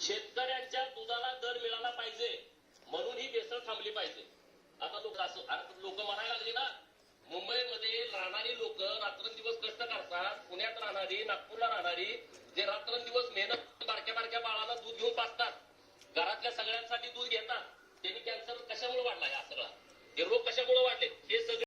शेतकऱ्यांच्या दुधाला दर मिळाला पाहिजे. म्हणून ही बेसळ थांबली पाहिजे. आता लोक असं लोक म्हणायला लागली ना मुंबईमध्ये राहणारी लोक रात्रंदिवस कष्ट करतात. पुण्यात राहणारी नागपूरला राहणारी जे रात्रंदिवस मेहनत बारक्या बारक्या बाळाला दूध घेऊन पाचतात घरातल्या सगळ्यांसाठी दूध घेतात त्यांनी कॅन्सर कशामुळे वाढला हा सगळा हे रोग कशामुळे वाढले हे सगळे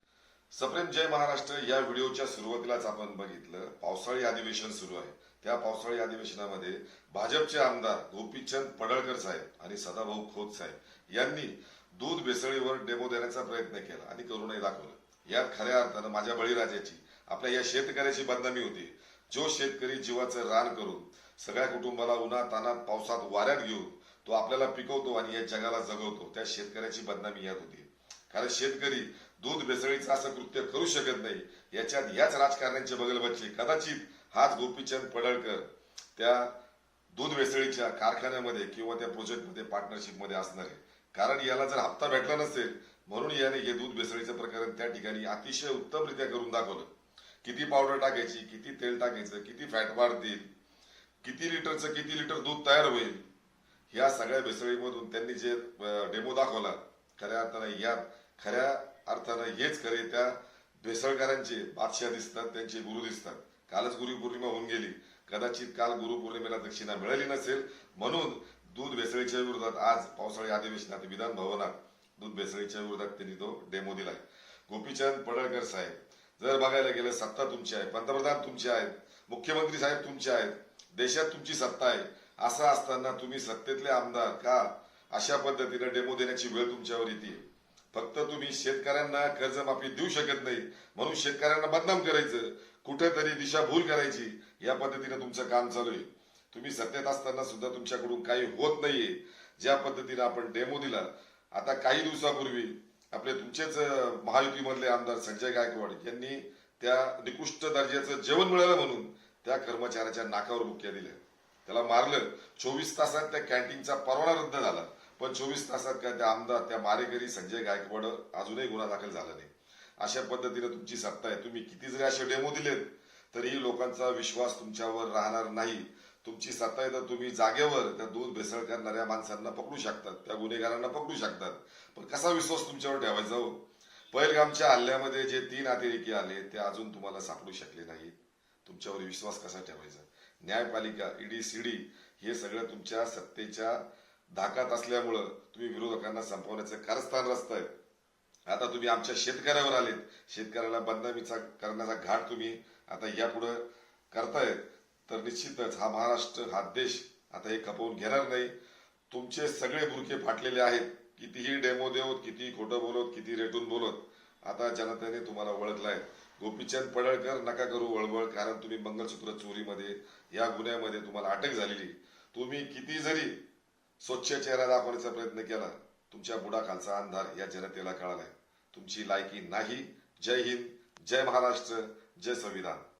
सप्रेम जय महाराष्ट्र या व्हिडिओच्या सुरुवातीलाच आपण बघितलं. पावसाळी अधिवेशन सुरू आहे. त्या पावसाळी अधिवेशनामध्ये भाजपचे आमदार गोपीचंद पडळकर साहेब आणि सदाभाऊ खोत साहेब यांनी दूध भेसळीवर डेमो देण्याचा प्रयत्न केला आणि करूनही दाखवलं. यात खऱ्या अर्थानं माझ्या बळीराजाची आपल्या या शेतकऱ्याची बदनामी होती. जो शेतकरी जीवाचं रान करून सगळ्या कुटुंबाला उन्हा ताना पावसात वाऱ्यात घेऊन तो आपल्याला पिकवतो आणि या जगाला जगवतो त्या शेतकऱ्याची बदनामी यात होती. कारण शेतकरी दूध भेसळीचं असं कृत्य करू शकत नाही. याच्यात याच राजकारण्यांचे बगल बचले कदाचित हाच गोपीचंद पडळकर त्या दूध भेसळीच्या कारखान्यामध्ये किंवा त्या प्रोजेक्टमध्ये पार्टनरशिपमध्ये असणार आहे. कारण याला जर हप्ता भेटला नसेल म्हणून याने हे दूध भेसळीचं प्रकरण त्या ठिकाणी अतिशय उत्तमरित्या करून दाखवलं. किती पावडर टाकायची किती तेल टाकायचं किती फॅट वाढतील किती लिटरचं किती लिटर दूध तयार होईल या सगळ्या भेसळीमधून त्यांनी जे डेमो दाखवला खऱ्या अर्थानं या खऱ्या अर्थानं हेच खरे त्या भेसळकरांचे बादशाह दिसतात त्यांचे गुरु दिसतात. कालच गुरुपौर्णिमा होऊन गेली. कदाचित काल गुरुपौर्णिमेला दक्षिणा मिळाली नसेल म्हणून दूध भेसळीच्या विरोधात आज पावसाळी अधिवेशनात विधान भवनात दूध भेसळीच्या विरोधात त्यांनी तो डेमो दिलाय. गोपीचंद पडळकर साहेब जर बघायला गेलं सत्ता तुमची आहे पंतप्रधान तुमचे आहेत मुख्यमंत्री साहेब तुमचे आहेत देशात तुमची सत्ता आहे असं असताना तुम्ही सत्तेतले आमदार का अशा पद्धतीने डेमो देण्याची वेळ तुमच्यावर येते फक्त तुम्ही शेतकऱ्यांना कर्जमाफी देऊ शकत नाही म्हणून शेतकऱ्यांना बदनाम करायचं कुठेतरी दिशाभूल करायची या पद्धतीने तुमचं काम चालू आहे. तुम्ही सत्तेत असताना सुद्धा तुमच्याकडून काही होत नाहीये. ज्या पद्धतीने आपण डेमो दिला आता काही दिवसापूर्वी आपले तुमचेच महायुतीमधले आमदार संजय गायकवाड यांनी त्या निकृष्ट दर्जाचं जेवण मिळालं म्हणून त्या कर्मचाऱ्याच्या नाकावर बुक्या दिल्या. त्याला मारलं. चोवीस तासात त्या कॅन्टीनचा परवाना रद्द झाला. पण चोवीस तासात काय त्या आमदार त्या मारेकरी संजय गायकवाड अजूनही गुन्हा दाखल झाला नाही. अशा पद्धतीने तुमची सत्ता आहे. तुम्ही किती जरी असे डेमो दिलेत तरीही लोकांचा विश्वास तुमच्यावर राहणार नाही. तुमची सत्ता आहे तर तुम्ही जागेवर त्या दूध भेसळ करणाऱ्या माणसांना पकडू शकतात त्या गुन्हेगारांना पकडू शकतात. पण कसा विश्वास तुमच्यावर ठेवायचा हो? पहिलगामच्या हल्ल्यामध्ये जे तीन अतिरेकी आले ते अजून तुम्हाला सापडू शकले नाहीत तुमच्यावर विश्वास कसा ठेवायचा? न्यायपालिका ईडी सीडी हे सगळं तुमच्या सत्तेच्या धाकात असल्यामुळं तुम्ही विरोधकांना संपवण्याचं कारस्थान रचताय. आता तुम्ही आमच्या शेतकऱ्यावर आलेत. शेतकऱ्याला बदनामीचा करण्याचा घाट तुम्ही आता यापुढे करतायत तर निश्चितच हा महाराष्ट्र हा देश आता हे खपवून घेणार नाही. तुमचे सगळे बुरके फाटलेले आहेत. कितीही डेमो देवत कितीही खोटं बोलत किती रेटून बोलत आता जनतेने तुम्हाला ओळखलाय. गोपीचंद पडळकर नका करू वळवळ कारण तुम्ही मंगलसूत्र चोरीमध्ये या गुन्ह्यामध्ये तुम्हाला अटक झालेली. तुम्ही किती जरी स्वच्छ चेहरा दाखवण्याचा प्रयत्न केला. तुमच्या बुडाखालचा अंधार या जनतेला कळालाय. तुमची लायकी नाही. जय हिंद. जय महाराष्ट्र. जय संविधान.